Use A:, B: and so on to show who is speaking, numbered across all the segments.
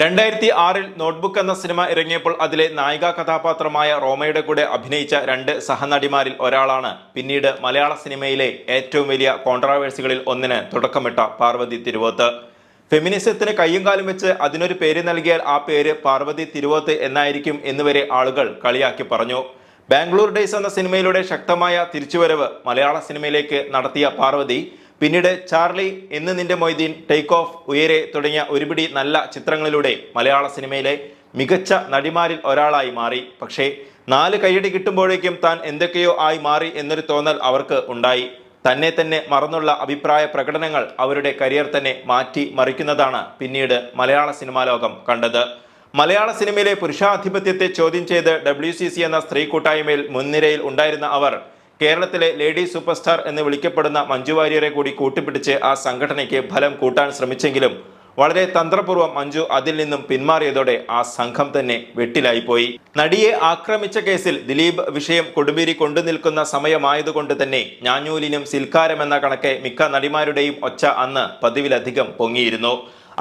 A: രണ്ടായിരത്തി ആറിൽ നോട്ട്ബുക്ക് എന്ന സിനിമ ഇറങ്ങിയപ്പോൾ അതിലെ നായിക കഥാപാത്രമായ റോമയുടെ കൂടെ അഭിനയിച്ച രണ്ട് സഹനടിമാരിൽ ഒരാളാണ് പിന്നീട് മലയാള സിനിമയിലെ ഏറ്റവും വലിയ കോൺട്രാവേഴ്സികളിൽ ഒന്നിന് തുടക്കമിട്ട പാർവതി തിരുവോത്ത്. ഫെമിനിസത്തിന് കയ്യും കാലും വെച്ച് അതിനൊരു പേര് നൽകിയാൽ ആ പേര് പാർവതി തിരുവോത്ത് എന്നായിരിക്കും എന്നുവരെ ആളുകൾ കളിയാക്കി പറഞ്ഞു. ബാംഗ്ലൂർ ഡേയ്സ് എന്ന സിനിമയിലൂടെ ശക്തമായ തിരിച്ചുവരവ് മലയാള സിനിമയിലേക്ക് നടത്തിയ പാർവതി പിന്നീട് ചാർലി എന്ന് നിന്റെ മൊയ്തീൻ ടേക്ക് ഓഫ് ഉയരെ തുടങ്ങിയ ഒരുപിടി നല്ല ചിത്രങ്ങളിലൂടെ മലയാള സിനിമയിലെ മികച്ച നടിമാരിൽ ഒരാളായി മാറി. പക്ഷേ നാല് കൈയടി കിട്ടുമ്പോഴേക്കും താൻ എന്തൊക്കെയോ ആയി മാറി എന്നൊരു തോന്നൽ അവർക്ക് ഉണ്ടായി. തന്നെ തന്നെ മറന്നുള്ള അഭിപ്രായ പ്രകടനങ്ങൾ അവരുടെ കരിയർ തന്നെ മാറ്റി മറിക്കുന്നതാണ് പിന്നീട് മലയാള സിനിമാ ലോകം കണ്ടത്. മലയാള സിനിമയിലെ പുരുഷാധിപത്യത്തെ ചോദ്യം ചെയ്ത് ഡബ്ല്യു എന്ന സ്ത്രീ കൂട്ടായ്മയിൽ മുൻനിരയിൽ ഉണ്ടായിരുന്ന അവർ കേരളത്തിലെ ലേഡി സൂപ്പർ സ്റ്റാർ എന്ന് വിളിക്കപ്പെടുന്ന മഞ്ജു വാര്യരെ കൂടി കൂട്ടിപ്പിടിച്ച് ആ സംഘടനയ്ക്ക് ഫലം കൂട്ടാൻ ശ്രമിച്ചെങ്കിലും വളരെ തന്ത്രപൂർവം മഞ്ജു അതിൽ നിന്നും പിന്മാറിയതോടെ ആ സംഘം തന്നെ വെട്ടിലായിപ്പോയി. നടിയെ ആക്രമിച്ച കേസിൽ ദിലീപ് വിഷയം കൊടുമ്പിരി കൊണ്ടു നിൽക്കുന്ന സമയമായതുകൊണ്ട് തന്നെ ഞാഞ്ഞൂലിനും സിൽക്കാരം എന്ന കണക്കെ മിക്ക നടിമാരുടെയും ഒച്ച അന്ന് പതിവിലധികം പൊങ്ങിയിരുന്നു.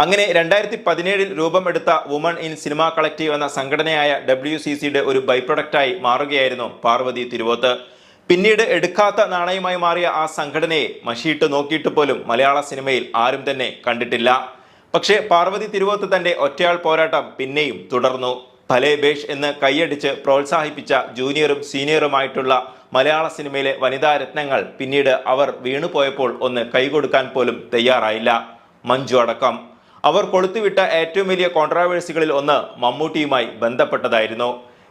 A: അങ്ങനെ രണ്ടായിരത്തി പതിനേഴിൽ രൂപമെടുത്ത വുമൺ ഇൻ സിനിമ കളക്റ്റീവ് എന്ന സംഘടനയായ ഡബ്ല്യു സി സിയുടെ ഒരു ബൈ പ്രൊഡക്റ്റായി മാറുകയായിരുന്നു പാർവതി തിരുവോത്ത്. പിന്നീട് എടുക്കാത്ത നാണയമായി മാറിയ ആ സംഘടനയെ മഷിയിട്ട് നോക്കിയിട്ട് പോലും മലയാള സിനിമയിൽ ആരും തന്നെ കണ്ടിട്ടില്ല. പക്ഷേ പാർവതി തിരുവോത്ത് തന്റെ ഒറ്റയാൾ പോരാട്ടം പിന്നെയും തുടർന്നു. ഭലേ ബേഷ് എന്ന് കൈയടിച്ച് പ്രോത്സാഹിപ്പിച്ച ജൂനിയറും സീനിയറുമായിട്ടുള്ള മലയാള സിനിമയിലെ വനിതാ രത്നങ്ങൾ പിന്നീട് അവർ വീണുപോയപ്പോൾ ഒന്ന് കൈകൊടുക്കാൻ പോലും തയ്യാറായില്ല. മഞ്ജു അടക്കം. അവർ കൊളുത്തുവിട്ട ഏറ്റവും വലിയ കോൺട്രാവേഴ്സികളിൽ ഒന്ന് മമ്മൂട്ടിയുമായി ബന്ധപ്പെട്ടതായിരുന്നു.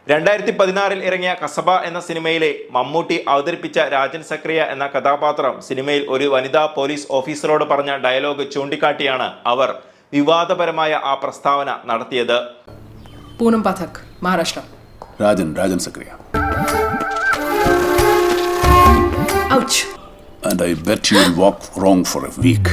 A: രണ്ടായിരത്തി പതിനാറിൽ ഇറങ്ങിയ കസബ എന്ന സിനിമയിലെ മമ്മൂട്ടി അവതരിപ്പിച്ച രാജൻ സക്രിയ എന്ന കഥാപാത്രം സിനിമയിൽ ഒരു വനിതാ പോലീസ് ഓഫീസറോട് പറഞ്ഞ ഡയലോഗ് ചൂണ്ടിക്കാട്ടിയാണ് അവർ വിവാദപരമായ ആ പ്രസ്താവന നടത്തിയത്.
B: പൂനം
C: മഹാരാഷ്ട്ര. രാജൻ രാജൻ
B: സക്രിയ.
C: And I bet you'll walk wrong for a week.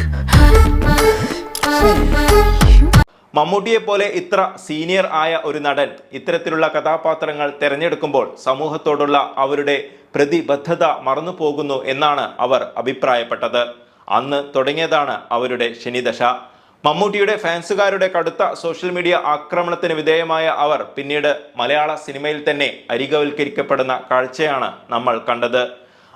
A: മമ്മൂട്ടിയെ പോലെ ഇത്ര സീനിയർ ആയ ഒരു നടൻ ഇത്തരത്തിലുള്ള കഥാപാത്രങ്ങൾ തിരഞ്ഞെടുക്കുമ്പോൾ സമൂഹത്തോടുള്ള അവരുടെ പ്രതിബദ്ധത മറന്നു പോകുന്നു എന്നാണ് അവർ അഭിപ്രായപ്പെട്ടത്. അന്ന് തുടങ്ങിയതാണ് അവരുടെ ശനിദശ. മമ്മൂട്ടിയുടെ ഫാൻസുകാരുടെ കടുത്ത സോഷ്യൽ മീഡിയ ആക്രമണത്തിന് വിധേയമായ അവർ പിന്നീട് മലയാള സിനിമയിൽ തന്നെ അരികവൽക്കരിക്കപ്പെടുന്ന കാഴ്ചയാണ് നമ്മൾ കണ്ടത്.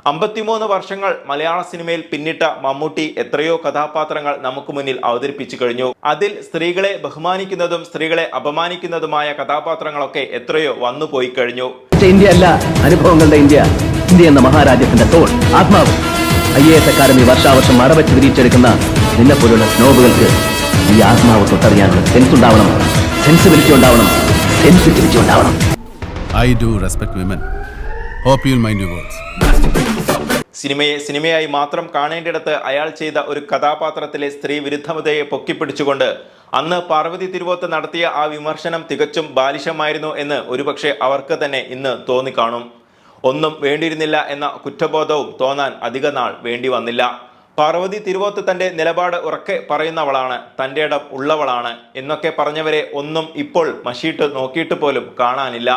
A: അമ്പത്തിമൂന്ന് വർഷങ്ങൾ മലയാള സിനിമയിൽ പിന്നിട്ട മമ്മൂട്ടി എത്രയോ കഥാപാത്രങ്ങൾ നമുക്ക് മുന്നിൽ അവതരിപ്പിച്ചു കഴിഞ്ഞു. അതിൽ സ്ത്രീകളെ ബഹുമാനിക്കുന്നതും സ്ത്രീകളെ അപമാനിക്കുന്നതുമായ കഥാപാത്രങ്ങളൊക്കെ എത്രയോ വന്നു പോയി
D: കഴിഞ്ഞു. ഇന്ത്യ അല്ല അനുഭവങ്ങളുടെ ഇന്ത്യ. ഇന്ത്യ എന്ന മഹാരാജ്യത്തിന്റെ തോൾ. ആത്മാവ്. ഐ എ എസ് അക്കാദമി വർഷാവർഷം മറവച്ച് വിരിച്ചെടുക്കുന്ന നിന്നെ പോലുള്ള സ്നോബുകൾക്ക് ഈ ആത്മാവ് തൊട്ടറിയാനുള്ള സെൻസ് ഉണ്ടാവണം. സെൻസിബിലിറ്റി ഉണ്ടാവണം. സെൻസിറ്റിവിറ്റി ഉണ്ടാവണം.
C: I do respect women. Hope you'll mind your words.
A: സിനിമയെ സിനിമയായി മാത്രം കാണേണ്ടിടത്ത് അയാൾ ചെയ്ത ഒരു കഥാപാത്രത്തിലെ സ്ത്രീ വിരുദ്ധമതയെ പൊക്കിപ്പിടിച്ചുകൊണ്ട് അന്ന് പാർവതി തിരുവോത്ത് നടത്തിയ ആ വിമർശനം തികച്ചും ബാലിശമായിരുന്നു എന്ന് ഒരുപക്ഷെ അവർക്ക് തന്നെ ഇന്ന് തോന്നിക്കാണും. ഒന്നും വേണ്ടിയിരുന്നില്ല എന്ന കുറ്റബോധവും തോന്നാൻ അധിക നാൾ വേണ്ടി വന്നില്ല. പാർവതി തിരുവോത്ത് തന്റെ നിലപാട് ഉറക്കെ പറയുന്നവളാണ് തന്റെ ഇടം ഉള്ളവളാണ് എന്നൊക്കെ പറഞ്ഞവരെ ഒന്നും ഇപ്പോൾ മഷിയിട്ട് നോക്കിയിട്ട് പോലും കാണാനില്ല.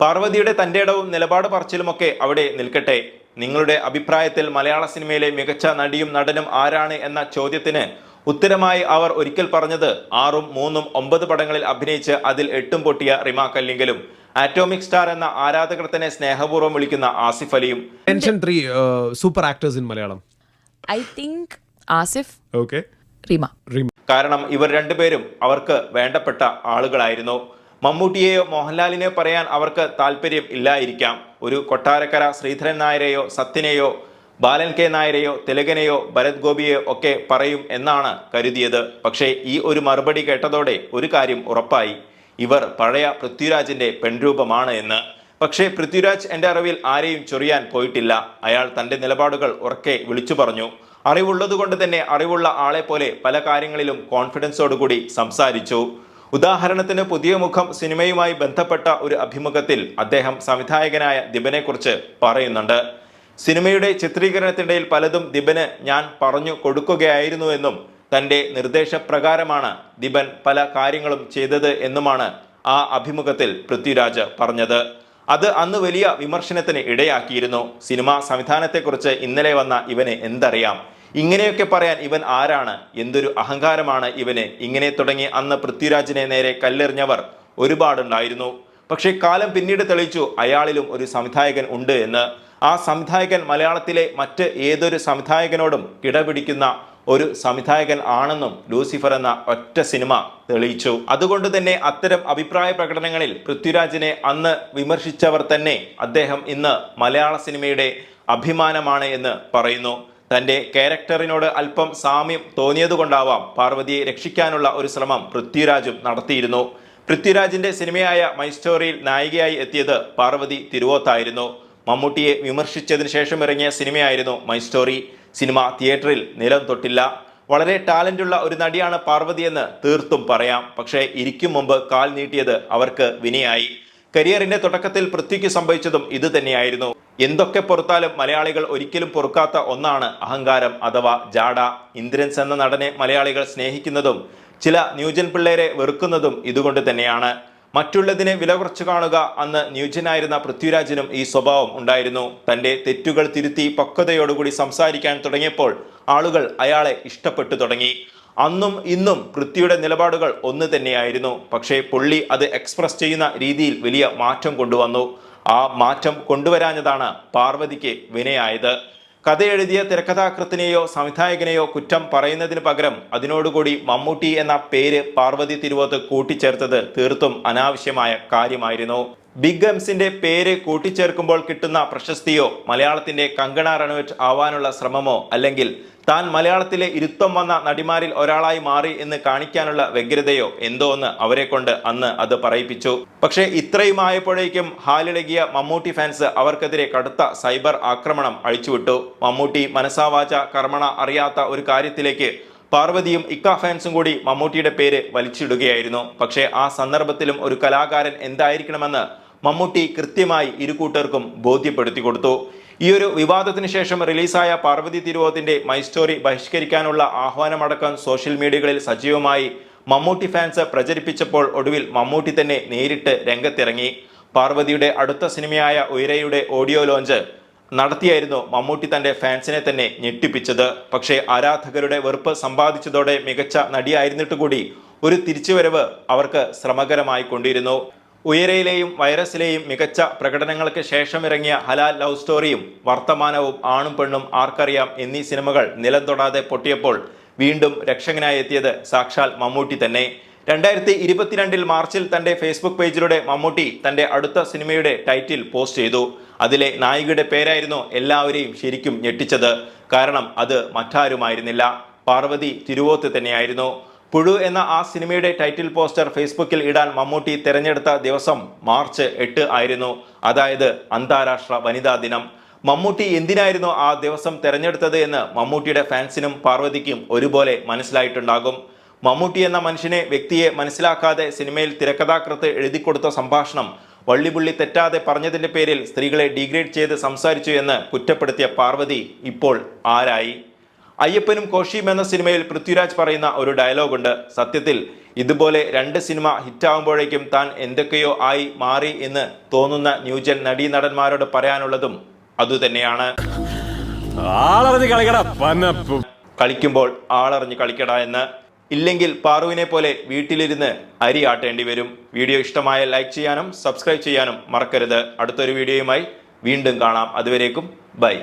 A: പാർവതിയുടെ തന്റെ ഇടവും നിലപാട് പറച്ചിലുമൊക്കെ അവിടെ നിൽക്കട്ടെ. നിങ്ങളുടെ അഭിപ്രായത്തിൽ മലയാള സിനിമയിലെ മികച്ച നടിയും നടനും ആരാണ് എന്ന ചോദ്യത്തിന് ഉത്തരമായി അവർ ഒരിക്കൽ പറഞ്ഞത് ആറും മൂന്നും ഒമ്പത് പടങ്ങളിൽ അഭിനയിച്ച് അതിൽ എട്ടും പൊട്ടിയ റിമ കല്ലിങ്കലും. ആറ്റോമിക് സ്റ്റാർ എന്ന ആരാധകർ തന്നെ സ്നേഹപൂർവം വിളിക്കുന്ന ആസിഫ് അലിയും.
E: Super actors in Malayalam I think Asif
F: I think Asif,
E: Okay.
A: കാരണം ഇവർ രണ്ടുപേരും അവർക്ക് വേണ്ടപ്പെട്ട ആളുകളായിരുന്നു. മമ്മൂട്ടിയെയോ മോഹൻലാലിനെയോ പറയാൻ അവർക്ക് താല്പര്യം ഇല്ലായിരിക്കാം. ഒരു കൊട്ടാരക്കര ശ്രീധരൻ നായരെയോ സത്യനെയോ ബാലൻ കെ നായരെയോ തിലകനെയോ ഭരത് ഗോപിയെയോ ഒക്കെ പറയും എന്നാണ് കരുതിയത്. പക്ഷേ ഈ ഒരു മറുപടി കേട്ടതോടെ ഒരു കാര്യം ഉറപ്പായി. ഇവർ പഴയ പൃഥ്വിരാജിന്റെ പെൺരൂപമാണ് എന്ന്. പക്ഷേ പൃഥ്വിരാജ് എന്റെ അറിവിൽ ആരെയും ചൊറിയാൻ പോയിട്ടില്ല. അയാൾ തന്റെ നിലപാടുകൾ ഉറക്കെ വിളിച്ചു പറഞ്ഞു. അറിവുള്ളതുകൊണ്ട് തന്നെ അറിവുള്ള ആളെ പോലെ പല കാര്യങ്ങളിലും കോൺഫിഡൻസോടുകൂടി സംസാരിച്ചു. ഉദാഹരണത്തിന് പുതിയ മുഖം സിനിമയുമായി ബന്ധപ്പെട്ട ഒരു അഭിമുഖത്തിൽ അദ്ദേഹം സംവിധായകനായ ദിബനെക്കുറിച്ച് പറയുന്നുണ്ട്. സിനിമയുടെ ചിത്രീകരണത്തിനിടയിൽ പലതും ദിബന് ഞാൻ പറഞ്ഞു കൊടുക്കുകയായിരുന്നു എന്നും തന്റെ നിർദ്ദേശപ്രകാരമാണ് ദിബൻ പല കാര്യങ്ങളും ചെയ്തത് എന്നുമാണ് ആ അഭിമുഖത്തിൽ പൃഥ്വിരാജ് പറഞ്ഞത്. അത് അന്ന് വലിയ വിമർശനത്തിന് ഇടയാക്കിയിരുന്നു. സിനിമാ സംവിധാനത്തെക്കുറിച്ച് ഇന്നലെ വന്ന ഇവന് എന്തറിയാം? ഇങ്ങനെയൊക്കെ പറയാൻ ഇവൻ ആരാണ്? എന്തൊരു അഹങ്കാരമാണ് ഇവന്? ഇങ്ങനെ തുടങ്ങി അന്ന് പൃഥ്വിരാജിനെ നേരെ കല്ലെറിഞ്ഞവർ ഒരുപാടുണ്ടായിരുന്നു. പക്ഷേ കാലം പിന്നീട് തെളിയിച്ചു അയാളിലും ഒരു സംവിധായകൻ ഉണ്ട് എന്ന്. ആ സംവിധായകൻ മലയാളത്തിലെ മറ്റ് ഏതൊരു സംവിധായകനോടും കിടപിടിക്കുന്ന ഒരു സംവിധായകൻ ആണെന്നും ലൂസിഫർ എന്ന ഒറ്റ സിനിമ തെളിയിച്ചു. അതുകൊണ്ട് തന്നെ അത്തരം അഭിപ്രായ പ്രകടനങ്ങളിൽ പൃഥ്വിരാജിനെ അന്ന് വിമർശിച്ചവർ തന്നെ അദ്ദേഹം ഇന്ന് മലയാള സിനിമയുടെ അഭിമാനമാണ് എന്ന് പറയുന്നു. തന്റെ ക്യാരക്ടറിനോട് അല്പം സാമ്യം തോന്നിയതുകൊണ്ടാവാം പാർവതിയെ രക്ഷിക്കാനുള്ള ഒരു ശ്രമം പൃഥ്വിരാജും നടത്തിയിരുന്നു. പൃഥ്വിരാജിന്റെ സിനിമയായ മൈ സ്റ്റോറിയിൽ നായികയായി എത്തിയത് പാർവതി തിരുവോത്തായിരുന്നു. മമ്മൂട്ടിയെ വിമർശിച്ചതിന് ശേഷം ഇറങ്ങിയ സിനിമയായിരുന്നു മൈ സ്റ്റോറി സിനിമ തിയേറ്ററിൽ നിലം തൊട്ടില്ല. വളരെ ടാലന്റുള്ള ഒരു നടിയാണ് പാർവതിയെന്ന് തീർത്തും പറയാം. പക്ഷേ ഇരിക്കും മുമ്പ് കാൽ നീട്ടിയത് അവർക്ക് വിനയായി. കരിയറിന്റെ തുടക്കത്തിൽ പൃഥ്വിക്ക് സംഭവിച്ചതും ഇത് തന്നെയായിരുന്നു. എന്തൊക്കെ പൊറത്താലും മലയാളികൾ ഒരിക്കലും പൊറുക്കാത്ത ഒന്നാണ് അഹങ്കാരം അഥവാ ജാഡ. ഇന്ദ്രൻസ് എന്ന നടനെ മലയാളികൾ സ്നേഹിക്കുന്നതും ചില ന്യൂജൻ പിള്ളേരെ വെറുക്കുന്നതും ഇതുകൊണ്ട് തന്നെയാണ്. മറ്റുള്ളതിനെ വില കുറച്ചു കാണുക അന്ന് ന്യൂജനായിരുന്ന പൃഥ്വിരാജിനും ഈ സ്വഭാവം ഉണ്ടായിരുന്നു. തന്റെ തെറ്റുകൾ തിരുത്തി പക്വതയോടുകൂടി സംസാരിക്കാൻ തുടങ്ങിയപ്പോൾ ആളുകൾ അയാളെ ഇഷ്ടപ്പെട്ടു തുടങ്ങി. അന്നും ഇന്നും പൃഥ്വിയുടെ നിലപാടുകൾ ഒന്ന് തന്നെയായിരുന്നു. പക്ഷേ പുള്ളി അത് എക്സ്പ്രസ് ചെയ്യുന്ന രീതിയിൽ വലിയ മാറ്റം കൊണ്ടുവന്നു. ആ മാറ്റം കൊണ്ടുവരാഞ്ഞതാണ് പാർവതിക്ക് വിനയായത്. കഥ എഴുതിയ തിരക്കഥാകൃത്തിനെയോ സംവിധായകനെയോ കുറ്റം പറയുന്നതിന് പകരം അതിനോടുകൂടി മമ്മൂട്ടി എന്ന പേര് പാർവതി തിരുവോത്ത് കൂട്ടിച്ചേർത്തത് തീർത്തും അനാവശ്യമായ കാര്യമായിരുന്നു. ബിഗ് എംസിന്റെ പേര് കൂട്ടിച്ചേർക്കുമ്പോൾ കിട്ടുന്ന പ്രശസ്തിയോ മലയാളത്തിന്റെ കങ്കണ റണോറ്റ് ആവാനുള്ള ശ്രമമോ അല്ലെങ്കിൽ താൻ മലയാളത്തിലെ ഇരുത്തം വന്ന നടിമാരിൽ ഒരാളായി മാറി എന്ന് കാണിക്കാനുള്ള വ്യഗ്രതയോ എന്തോ ഒന്ന് അവരെ കൊണ്ട് അന്ന് അത് പറയിപ്പിച്ചു. പക്ഷേ ഇത്രയും ആയപ്പോഴേക്കും ഹാലിളകിയ മമ്മൂട്ടി ഫാൻസ് അവർക്കെതിരെ കടുത്ത സൈബർ ആക്രമണം അഴിച്ചുവിട്ടു. മമ്മൂട്ടി മനസാവാച കർമ്മണ അറിയാത്ത ഒരു കാര്യത്തിലേക്ക് പാർവതിയും ഇക്ക ഫാൻസും കൂടി മമ്മൂട്ടിയുടെ പേര് വലിച്ചിടുകയായിരുന്നു. പക്ഷേ ആ സന്ദർഭത്തിലും ഒരു കലാകാരൻ എന്തായിരിക്കണമെന്ന് മമ്മൂട്ടി കൃത്യമായി ഇരുകൂട്ടർക്കും ബോധ്യപ്പെടുത്തി കൊടുത്തു. ഈ ഒരു വിവാദത്തിന് ശേഷം റിലീസായ പാർവതി തിരുവോത്തിന്റെ മൈ സ്റ്റോറി ബഹിഷ്കരിക്കാനുള്ള ആഹ്വാനമടക്കം സോഷ്യൽ മീഡിയകളിൽ സജീവമായി മമ്മൂട്ടി ഫാൻസ് പ്രചരിപ്പിച്ചപ്പോൾ ഒടുവിൽ മമ്മൂട്ടി തന്നെ നേരിട്ട് രംഗത്തിറങ്ങി. പാർവതിയുടെ അടുത്ത സിനിമയായ ഉയരയുടെ ഓഡിയോ ലോഞ്ച് നടത്തിയായിരുന്നു മമ്മൂട്ടി തന്റെ ഫാൻസിനെ തന്നെ ഞെട്ടിപ്പിച്ചത്. പക്ഷേ ആരാധകരുടെ വെറുപ്പ് സമ്പാദിച്ചതോടെ മികച്ച നടിയായിരുന്നിട്ട് കൂടി ഒരു തിരിച്ചുവരവ് അവർക്ക് ശ്രമകരമായി കൊണ്ടിരുന്നു. ഉയരയിലെയും വൈറസിലെയും മികച്ച പ്രകടനങ്ങൾക്ക് ശേഷം ഇറങ്ങിയ ഹലാൽ ലവ് സ്റ്റോറിയും വർത്തമാനവും ആണും പെണ്ണും ആർക്കറിയാം എന്നീ സിനിമകൾ നിലം തൊടാതെ പൊട്ടിയപ്പോൾ വീണ്ടും രക്ഷകനായി എത്തിയത് സാക്ഷാൽ മമ്മൂട്ടി തന്നെ. രണ്ടായിരത്തി ഇരുപത്തിരണ്ടിൽ മാർച്ചിൽ തന്റെ ഫേസ്ബുക്ക് പേജിലൂടെ മമ്മൂട്ടി തന്റെ അടുത്ത സിനിമയുടെ ടൈറ്റിൽ പോസ്റ്റ് ചെയ്തു. അതിലെ നായികയുടെ പേരായിരുന്നു എല്ലാവരെയും ശരിക്കും ഞെട്ടിച്ചത്. കാരണം അത് മറ്റാരുമായിരുന്നില്ല. പാർവതി തിരുവോത്ത് തന്നെയായിരുന്നു. പുഴു എന്ന ആ സിനിമയുടെ ടൈറ്റിൽ പോസ്റ്റർ ഫേസ്ബുക്കിൽ ഇടാൻ മമ്മൂട്ടി തിരഞ്ഞെടുത്ത ദിവസം മാർച്ച് എട്ട് ആയിരുന്നു. അതായത് അന്താരാഷ്ട്ര വനിതാ ദിനം. മമ്മൂട്ടി എന്തിനായിരുന്നു ആ ദിവസം തിരഞ്ഞെടുത്തത് എന്ന് മമ്മൂട്ടിയുടെ ഫാൻസിനും പാർവതിക്കും ഒരുപോലെ മനസ്സിലായിട്ടുണ്ടാകും. മമ്മൂട്ടി എന്ന മനുഷ്യനെ വ്യക്തിയെ മനസ്സിലാക്കാതെ സിനിമയിൽ തിരക്കഥാകൃത്ത് എഴുതിക്കൊടുത്ത സംഭാഷണം വള്ളിപുള്ളി തെറ്റാതെ പറഞ്ഞതിന്റെ പേരിൽ സ്ത്രീകളെ ഡീഗ്രേഡ് ചെയ്ത് സംസാരിച്ചു എന്ന് കുറ്റപ്പെടുത്തിയ പാർവതി ഇപ്പോൾ ആരായി? അയ്യപ്പനും കോഷിയും എന്ന സിനിമയിൽ പൃഥ്വിരാജ് പറയുന്ന ഒരു ഡയലോഗുണ്ട്. സത്യത്തിൽ ഇതുപോലെ രണ്ട് സിനിമ ഹിറ്റാവുമ്പോഴേക്കും താൻ എന്തൊക്കെയോ ആയി മാറി എന്ന് തോന്നുന്ന ന്യൂജൻ നടീനടന്മാരോട് പറയാനുള്ളതും അതുതന്നെയാണ്. കളിക്കുമ്പോൾ ആളറിഞ്ഞ് കളിക്കട എന്ന്. ഇല്ലെങ്കിൽ പാറുവിനെ പോലെ വീട്ടിലിരുന്ന് അരി ആട്ടേണ്ടി വരും. വീഡിയോ ഇഷ്ടമായ ലൈക്ക് ചെയ്യാനും സബ്സ്ക്രൈബ് ചെയ്യാനും മറക്കരുത്. അടുത്തൊരു വീഡിയോയുമായി വീണ്ടും കാണാം. അതുവരേക്കും ബൈ.